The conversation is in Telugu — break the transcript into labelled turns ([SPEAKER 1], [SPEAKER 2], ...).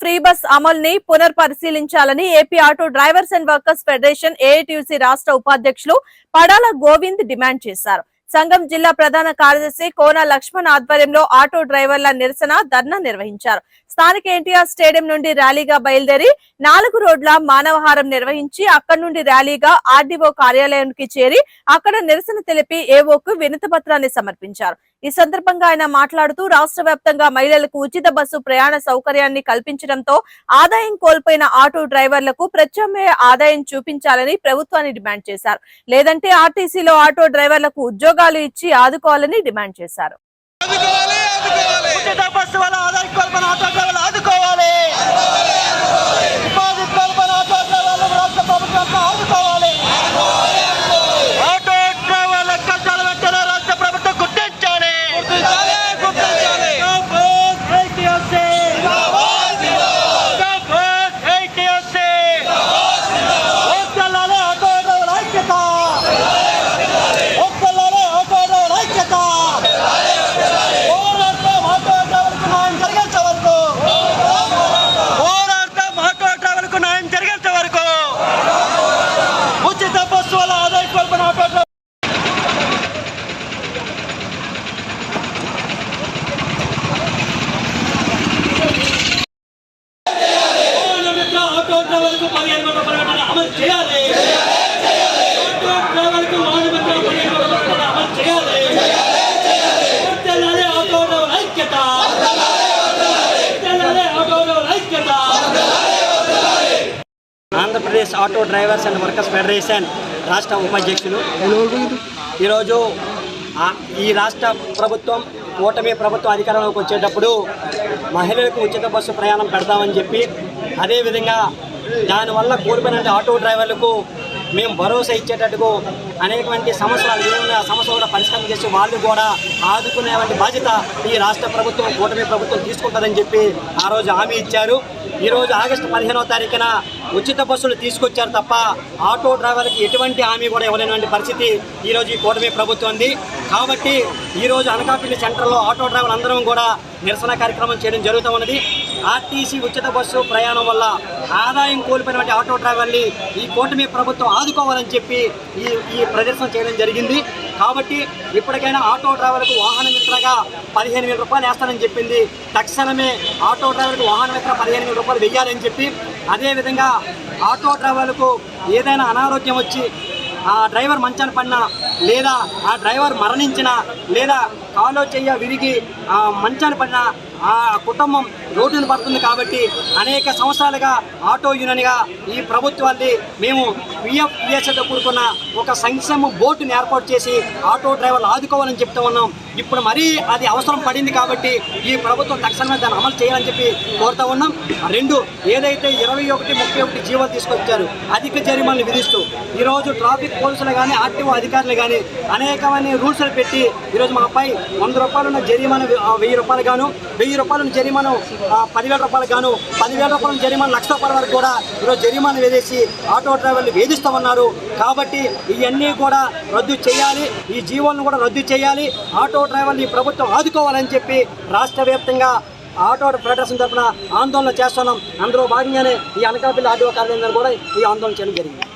[SPEAKER 1] ఫ్రీ బస్ అమలుని పునర్పరిశీలించాలని AP auto drivers and workers federation AITUC రాష్ట్ర ఉపాధ్యక్షులు పడాల గోవింద్ డిమాండ్ చేశారు. సంఘం జిల్లా ప్రధాన కార్యదర్శి కోన లక్ష్మణ్ ఆధ్వర్యంలో ఆటో డ్రైవర్ల నిరసన ధర్నా నిర్వహించారు. స్థానిక ఎన్టీఆర్ స్టేడియం నుండి ర్యాలీగా బయలుదేరి నాలుగు రోడ్ల మానవహారం నిర్వహించి అక్కడి నుండి ర్యాలీగా ఆర్డీఓ కార్యాలయానికి చేరి అక్కడ నిరసన తెలిపి ఏవోకు వినతి పత్రాన్ని సమర్పించారు. ఈ సందర్భంగా ఆయన మాట్లాడుతూ రాష్ట్ర వ్యాప్తంగా మహిళలకు ఉచిత బస్సు ప్రయాణ సౌకర్యాన్ని కల్పించడంతో ఆదాయం కోల్పోయిన ఆటో డ్రైవర్లకు ప్రత్యామ్నాయ ఆదాయం చూపించాలని ప్రభుత్వాన్ని డిమాండ్ చేశారు. లేదంటే ఆర్టీసీలో ఆటో డ్రైవర్లకు ఉద్యోగాలు ఇచ్చి ఆదుకోవాలని డిమాండ్ చేశారు.
[SPEAKER 2] ఆదుకోవాలి ఆదుకోవాలి.
[SPEAKER 3] ఉచిత బస్సు వల్ల ఆదాయ కల్పన ఆటో డ్రైవర్లు ఆదుకోవాలి. ఆటో డ్రైవర్లు రాష్ట్ర ప్రభుత్వం ఆదుకోవాలి ఆటో డ్రైవర్ల కష్టాలు వెంటనే రాష్ట్ర ప్రభుత్వం గుర్తించాలి
[SPEAKER 2] గుర్తించాలి గుర్తించాలి
[SPEAKER 3] జిందాబాద్ ATSC. జిందాబాద్ ATSC. ఒక్కలాలే ఆటో డ్రైవర్ల ఐక్యత ఒక్కలాలే ఆటో డ్రైవర్ల ఐక్యత పోరాటం ఆటో డ్రైవర్లకు న్యాయం జరిగేంత వరకు పోరాటం ఆటో డ్రైవర్లకు న్యాయం జరిగేంత వరకు ఉచిత బస్సు వల్ల ఆదాయ కల్పన ఆటో డ్రైవర్ నిమిత్త ఆటో డ్రైవర్లకు పదిహేను వందల ప్రకటన అమలు చేయాలి ఆటో డ్రైవర్లకు వాహన మిత్ర పదిహేను వందల ప్రకటన అమలు చేయాలి వర్ధిల్లాలి ఆటో డ్రైవర్ ఐక్యత వర్ధిల్లాలి ఆటో డ్రైవర్ ఐక్యత Andhra Pradesh auto drivers and workers federation రాష్ట్ర ఉపాధ్యక్షులు. ఈరోజు ఈ రాష్ట్ర ప్రభుత్వం కూటమి ప్రభుత్వం అధికారంలోకి వచ్చేటప్పుడు మహిళలకు ఉచిత బస్సు ప్రయాణం పెడతామని చెప్పి అదేవిధంగా దానివల్ల కోల్పోయిన ఆటో డ్రైవర్లకు మేము భరోసా ఇచ్చేటట్టుకు అనేకమంది సమస్యలు ఏమైనా సమస్యలు కూడా పరిష్కారం చేసి వాళ్ళు కూడా ఆదుకునేటువంటి బాధ్యత ఈ రాష్ట్ర ప్రభుత్వం కూటమి ప్రభుత్వం తీసుకుంటుందని చెప్పి ఆ రోజు హామీ ఇచ్చారు. ఈరోజు ఆగస్టు పదిహేనవ తారీఖున ఉచిత బస్సులు తీసుకొచ్చారు తప్ప ఆటో డ్రైవర్కి ఎటువంటి హామీ కూడా ఇవ్వలేనటువంటి పరిస్థితి ఈరోజు ఈ కూటమి ప్రభుత్వం ఉంది. కాబట్టి ఈరోజు అనకాపల్లి సెంటర్లో ఆటో డ్రైవర్ అందరం కూడా నిరసన కార్యక్రమం చేయడం జరుగుతూ ఉన్నది. ఆర్టీసీ ఉచిత బస్సు ప్రయాణం వల్ల ఆదాయం కోల్పోయినటువంటి ఆటో డ్రైవర్ని ఈ కూటమి ప్రభుత్వం ఆదుకోవాలని చెప్పి ఈ ఈ ప్రదర్శన చేయడం జరిగింది. కాబట్టి ఇప్పటికైనా ఆటో డ్రైవర్కు వాహన మిత్రగా పదిహేను వేల రూపాయలు వేస్తానని చెప్పింది. తక్షణమే ఆటో డ్రైవర్కు వాహన మిత్ర పదిహేను వేల రూపాయలు వెయ్యాలని చెప్పి అదేవిధంగా ఆటో డ్రైవర్లకు ఏదైనా అనారోగ్యం వచ్చి ఆ డ్రైవర్ మంచాన పడినా లేదా ఆ డ్రైవర్ మరణించినా లేదా కాలో చెయ్య విరిగి ఆ మంచాన పడిన ఆ కుటుంబం రోడ్డును పడుతుంది కాబట్టి అనేక సంవత్సరాలుగా ఆటో యూనియన్గా ఈ ప్రభుత్వాన్ని మేము పిఎఫ్ పిఎస్ఏతో కూడుకున్న ఒక సంక్షేమ బోర్డుని ఏర్పాటు చేసి ఆటో డ్రైవర్లు ఆదుకోవాలని చెప్తూ ఉన్నాం. ఇప్పుడు మరీ అది అవసరం పడింది కాబట్టి ఈ ప్రభుత్వం తక్షణమే దాన్ని అమలు చేయాలని చెప్పి కోరుతా ఉన్నాం. రెండు ఏదైతే ఇరవై ఒకటి ముప్పై ఒకటి జీవోలు తీసుకొచ్చారు అధిక జరిమానాలు విధిస్తూ ఈరోజు ట్రాఫిక్ పోలీసులు కానీ ఆర్టీఓ అధికారులు కానీ అనేకమైన రూల్స్లు పెట్టి ఈరోజు మా అబ్బాయి వంద రూపాయలు ఉన్న జరిమానా వెయ్యి రూపాయలు గాను వెయ్యి రూపాయలు జరిమానా పదివేల రూపాయలు గాను పదివేల రూపాయల జరిమానా లక్ష రూపాయల వరకు కూడా ఈరోజు జరిమానా వేసేసి ఆటో డ్రైవర్లు వేధిస్తామన్నారు కాబట్టి ఇవన్నీ కూడా రద్దు చేయాలి. ఈ జీవోలను కూడా రద్దు చేయాలి. ఆటో ఆటో డ్రైవర్ని ప్రభుత్వం ఆదుకోవాలని చెప్పి రాష్ట్ర వ్యాప్తంగా ఆటో ఫెడరేషన్ తరఫున ఆందోళన చేస్తున్నాం. అందులో భాగంగానే ఈ అనకాపల్లి ఆటో కార్యాలయం కూడా ఈ ఆందోళన చేయడం జరిగింది.